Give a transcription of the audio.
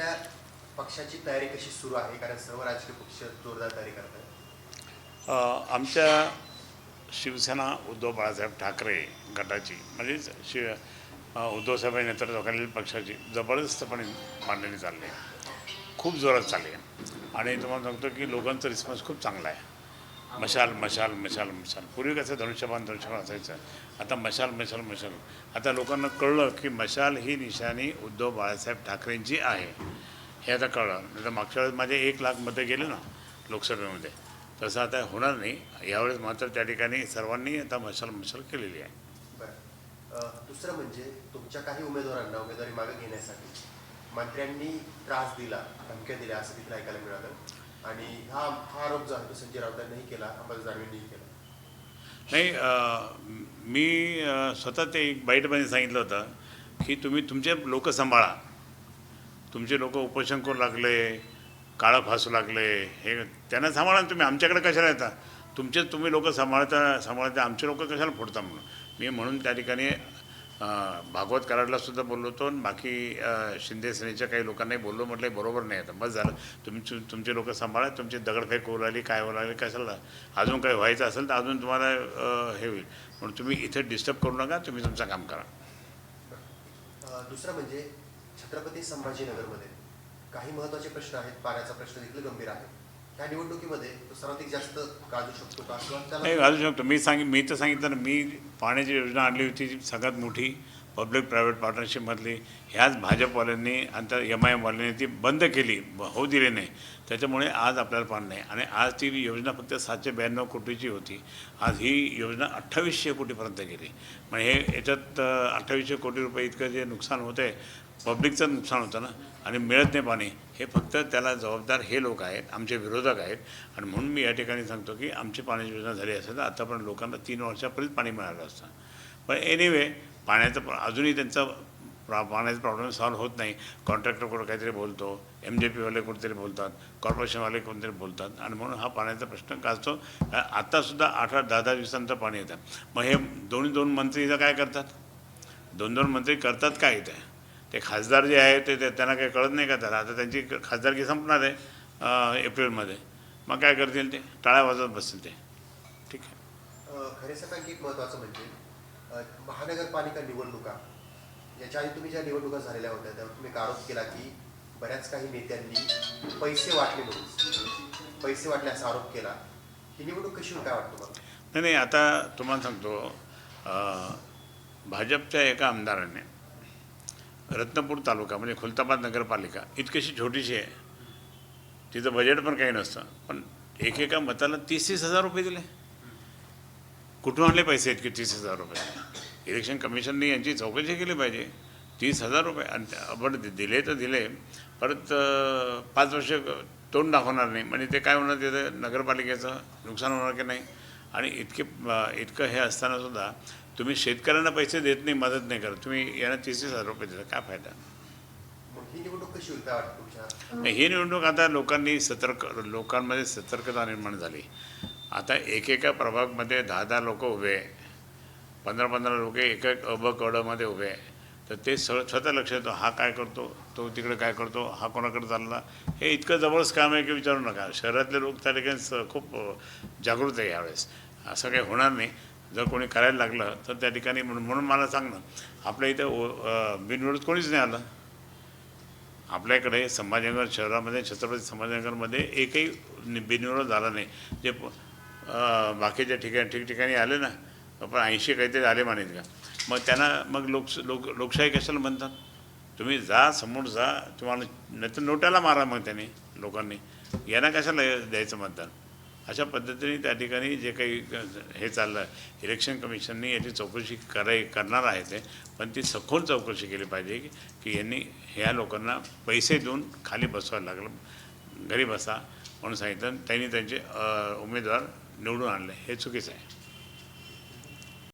आपल्या पक्षाची तयारी कशी सुरू आहे? कारण सर्व राजकीय पक्ष जोरदार तयारी करत आहेत. आमच्या शिवसेना उद्धव बाळासाहेब ठाकरे गटाची म्हणजेच शि अ, उद्धवसाहेब नेतृत्वाखालील पक्षाची जबरदस्तपणे मांडणी चालली आहे. खूप जोरात चालली आहे. आणि तुम्हाला सांगतो की लोकांचा रिस्पॉन्स खूप चांगला आहे. मशाल मशाल मशाल मशाल. पूर्वी कसं धनुष्यबाण धनुष्यबाण असायचं. आता मशाल मशाल मशाल. आता लोकांना कळलं की मशाल ही निशाणी उद्धव बाळासाहेब ठाकरेंची आहे. हे आता कळलं. नाही तर मागच्या वेळेस माझे एक लाख मतं गेले ना लोकसभेमध्ये. तसं आता होणार नाही. यावेळेस मात्र त्या ठिकाणी सर्वांनी आता मशाल मशाल केलेली आहे. बरं. दुसरं म्हणजे तुमच्या काही उमेदवारांना उमेदवारी मागे घेण्यासाठी मंत्र्यांनी त्रास दिला धमक्या दिल्या असं तिथे ऐकायला मिळालं. आणि हा हा आरोप जो आहे संजय राऊतांनीही केला अंबादास दानवेंनीही केला. नाही मी स्वतः ते एक बाईटमध्ये सांगितलं होतं की तुम्ही तुमचे लोक सांभाळा. तुमचे लोक उपोषण करू लागले काळं फासू लागले हे त्यांना सांभाळा तुम्ही. आमच्याकडे कशाला येता? तुमचे तुम्ही लोक सांभाळता सांभाळता आमचे लोक कशाला फोडता म्हणून? मी म्हणून त्या ठिकाणी भागवत कराडला सुद्धा बोललो होतो आणि बाकी शिंदे सेनेच्या काही लोकांनाही बोललो म्हटलं बरोबर नाही आता. बस झालं. तुम्ही तुमचे लोक सांभाळा तुमची दगडफेक होऊ लागली काय होऊ लागली कशाला अजून काही व्हायचं असेल तर अजून तुम्हाला हे होईल. म्हणून तुम्ही इथे डिस्टर्ब करू नका तुम्ही तुमचं काम करा. दुसरं म्हणजे छत्रपती संभाजीनगरमध्ये काही महत्त्वाचे प्रश्न आहेत पाण्याचा प्रश्न देखील गंभीर आहे. त्या निवडणुकीमध्ये तो सर्वाधिक जास्त गाजू शकतो का? किंवा नाही घालू शकतो. मी सांग मी तर सांगितलं ना मी पाण्याची योजना आणली होती जी सगळ्यात मोठी पब्लिक प्रायव्हेट पार्टनरशिपमधली ह्याच भाजपवाल्यांनी आणि त्या एम आय एमवाल्यांनी ती बंद केली ब- होऊ दिली नाही. त्याच्यामुळे आज आपल्याला पाणी नाही. आणि आज ती योजना फक्त सातशे ब्याण्णव कोटीची होती. आज ही योजना अठ्ठावीसशे कोटीपर्यंत गेली. मग हे याच्यात अठ्ठावीसशे कोटी रुपये इतकं जे नुकसान होतं आहे पब्लिकचं नुकसान होतं ना आणि मिळत नाही पाणी हे फक्त त्याला जबाबदार हे लोक आहेत आमचे विरोधक आहेत. आणि म्हणून मी या ठिकाणी सांगतो की आमची पाण्याची योजना झाली असेल तर आतापर्यंत लोकांना तीन वर्षापर्यंत पाणी मिळालं असतं. पण एनिवे पाण्याचं प्र- अजूनही त्यांचा प्रा पाण्याचा प्रॉब्लेम सॉल्व्ह होत नाही. कॉन्ट्रॅक्टर कुठं काहीतरी बोलतो एम जे पीवाले कुठेतरी बोलतात कॉर्पोरेशनवाले कोणतरी बोलतात आणि म्हणून हा पाण्याचा प्रश्न गाजतो असतो? आत्तासुद्धा आठ आठ दहा दहा दिवसांचं पाणी येतं. मग हे दोन्ही दोन मंत्री इथं काय करतात? दोन दोन मंत्री करतात काय इथे? ते खासदार जे आहे ते त्यांना काही कळत नाही का त्याला? आता त्यांची खासदारकी संपणार आहे एप्रिलमध्ये. मग काय करतील ते? टाळ्या वाजवत बसतील ते. ठीक आहे. खरे सगळ्यांकी महत्त्वाचं म्हणजे महानगरपालिका निवडणुका. याच्या आधी तुम्ही ज्या निवडणुका झालेल्या होत्या त्यावर तुम्ही आरोप केला की बऱ्याच काही नेत्यांनी पैसे वाटले म्हणून पैसे वाटले असा आरोप केला. ही निवडणूक कशी काय वाटतं नाही नाही आता तुम्हाला सांगतो भाजपच्या एका आमदाराने रत्नपूर तालुका म्हणजे खुलताबाद नगरपालिका इतकीशी छोटीशी आहे. तिचं बजेट पण काही नसतं पण एकेका मताला तीस तीस हजार रुपये दिले. कुठून आणले पैसे इतके तीस हजार रुपये? इलेक्शन कमिशनने यांची चौकशी केली पाहिजे. तीस हजार रुपये. आणि त्या- पण ते दिले तर दिले. परत पाच वर्ष तोंड दाखवणार नाही. म्हणजे ते काय होणार तिथं? नगरपालिकेचं नुकसान होणार की नाही? आणि इतके इतकं हे असताना सुद्धा तुम्ही शेतकऱ्यांना पैसे देत नाही मदत नाही करत. तुम्ही यांना तीस तीस हजार रुपये दिला. काय फायदा? ही ही निवडणूक आता लोकांनी सतर्क लोकांमध्ये सतर्कता निर्माण झाली. आता एकेका प्रभागमध्ये दहा दहा लोक उभे आहे. पंधरा पंधरा लोक एक एक अब ब उभे आहे. तर ते स स्वतः लक्ष येतो हा काय करतो तो तिकडे काय करतो हा कोणाकडे चालला? हे इतकं जबरदस्त काम आहे की विचारू नका. शहरातले लोक त्या ठिकाणी स- खूप जागृत आहे यावेळेस. असं काही होणार नाही. जर कोणी करायला लागलं तर त्या ठिकाणी म्हणून म्हणून मला सांगणं आपल्या इथं ओ- बिनविरोध कोणीच नाही आलं? आपल्याकडे संभाजीनगर शहरामध्ये छत्रपती संभाजीनगरमध्ये एकही बिनविरोध झाला नाही. जे बाकीच्या ठिकाणी ठिकठिकाणी आले ना पण ऐंशी काहीतरी आले म्हणत का? मग त्यांना मग लोक लोक लोकशाही कशाला म्हणतात? तुम्ही जा समोर जा तुम्हाला नाही तर नोट्याला मारा मग त्यांनी लोकांनी. यांना कशाला द्यायचं मतदान? अशा पद्धतीने त्या ठिकाणी जे काही हे चाललं आहे इलेक्शन कमिशननी याची चौकशी कराय करणार आहे ते पण ती सखोल चौकशी केली पाहिजे की की यांनी ह्या लोकांना पैसे देऊन खाली बसवायला लागलं. घरी बसा म्हणून सांगितलं. त्यांनी त्यांचे उमेदवार निवडून आणले हे चुकीचं आहे